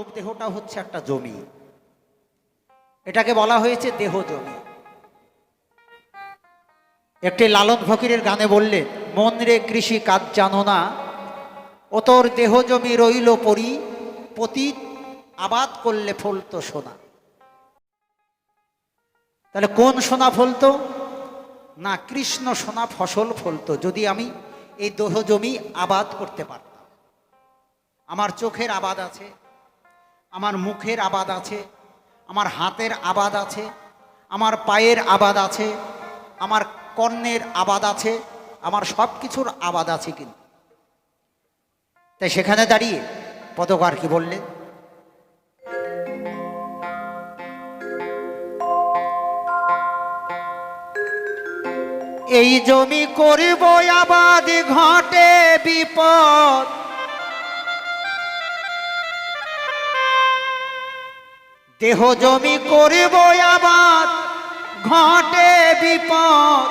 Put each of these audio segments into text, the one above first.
মানব দেহটা হচ্ছে একটা জমি। এটাকে বলা হয়েছে দেহ জমি। একটি লালন ফকিরের গানে বললেন, মন রে কৃষি কাজ জানো না, ও তোর দেহ জমি রইল পরি, পতীত আবাদ করলে ফলতো সোনা। তাহলে কোন সোনা ফলতো না, কৃষ্ণ সোনা ফসল ফলতো যদি আমি এই দেহ জমি আবাদ করতে পারতাম। আমার চোখের আবাদ আছে আমার মুখের আবাদ আছে, আমার হাতের আবাদ আছে, আমার পায়ের আবাদ আছে, আমার কর্ণের আবাদ আছে, আমার সব কিছুর আবাদ আছে কিন্তু। তাই সেখানে দাঁড়িয়ে পদকার কি বললেন? এই জমি করিব, আবাদ ঘটে বিপদ। দেহ জমি করিব আবাদ, ঘটে বিপদ।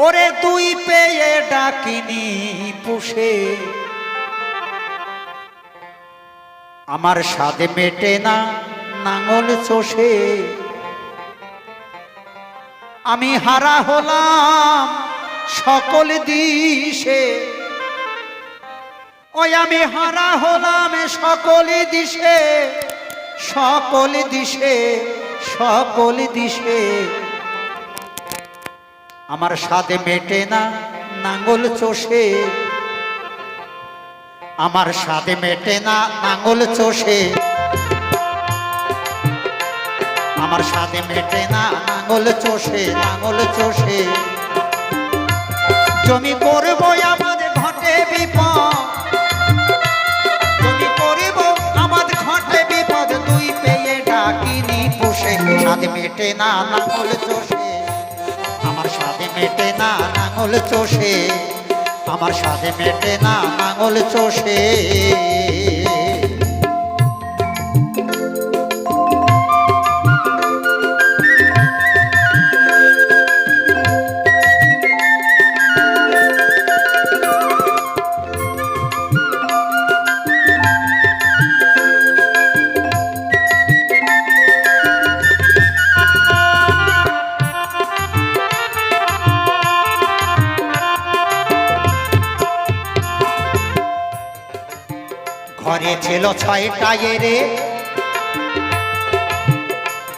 ওরে তুই পেয়ে ডাকিনি পুষে। আমার স্বাদে মেটে না নাঙল চষে। আমি হারা হলাম সকল দিশে। ওই আমি হারা হলাম সকল দিশে সকল দিশে সকল দিশে। আমার স্বাদে মেটে না নাঙ্গল চষে। আমার স্বাদে মেটে না নাঙ্গল চষে। আমার স্বাদে মেটে না নাঙ্গল চষে নাঙ্গল চষে। জমি করব স্বাদে মেটে না নাঙ্গল চষে। আমার স্বাদে মেটে না নাঙ্গল চষে। আমার স্বাদে মেটে না নাঙ্গল চষে। ছিল ছয়টা এরে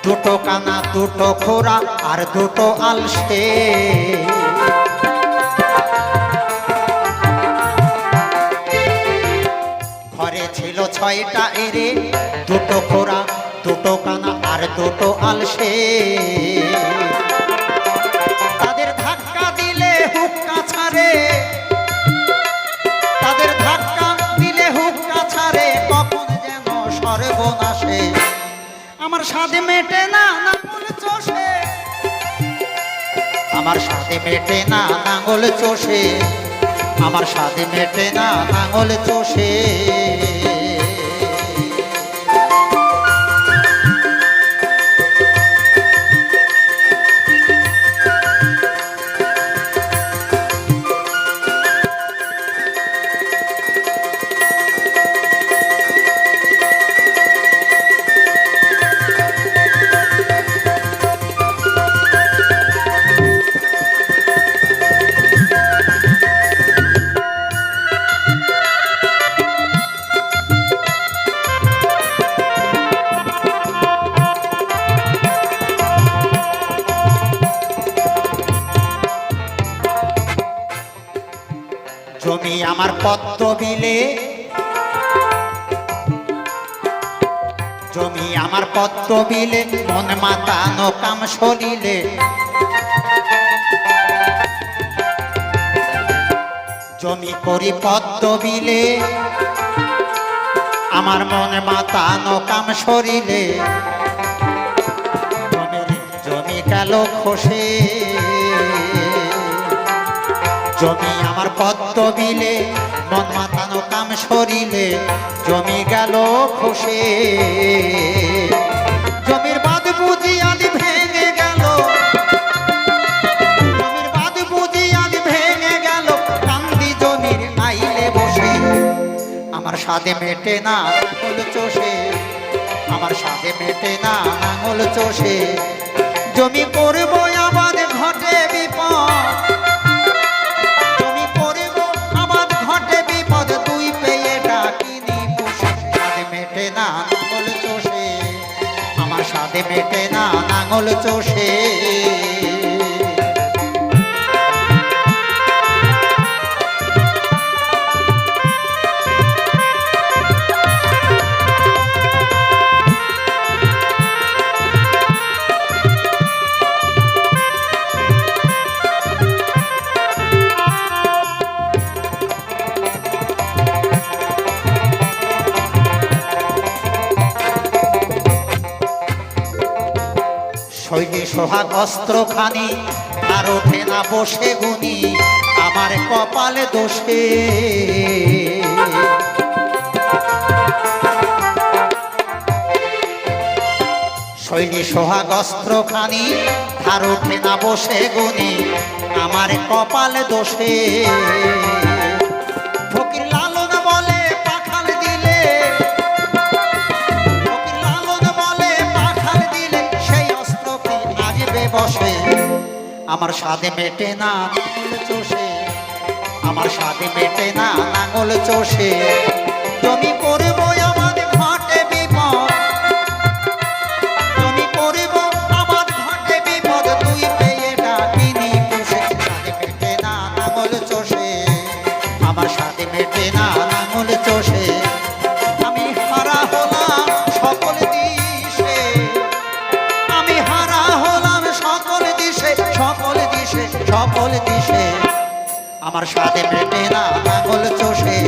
দুটো কানা, দুটো খোরা আর দুটো আলসে। ঘরে ছিল ছয়টা এরে দুটো খোরা দুটো কানা আর দুটো আলসে। সাথে মেটে না নাঙ্গল চষে। আমার সাথে মেটে না নাঙ্গল চষে। আমার সাথে মেটে না নাঙ্গল চষে। আমার পদ্ম বিলে জমি আমার পদ্ম বিলে মন মাতানো কাম সলিলে। জমি করি পদ্ম বিলে আমার মনে মাতানো কাম সরিলে জমি গেল খসে। জমি আমার পদ্ম দিলে মন মাতানো কাম সরিলে, জমি গেল খসে। জমির বাদ বুঝি আদি ভেঙে গেল। জমির বাদ বুঝি আদি ভেঙে গেল। কান্দি জমির আইলে বসে। আমার সাথে মেটে না চষে। আমার সাথে মেটে না আঙুল চষে। জমি করব আবার পেটে না নাঙল চষে। সৈনি সোহাগ অস্ত্রখানি আর ওঠে না বসে গুনি আমার কপালে দোষে। সৈনি সোহাগ অস্ত্রখানি আর ওঠে না বসে গুনি আমার কপালে দোষে। বসে। আমার স্বাদে মেটে না চষে। আমার স্বাদে মেটে না নাঙল চষে। আমার সাথে মেটে না পাগল চষে।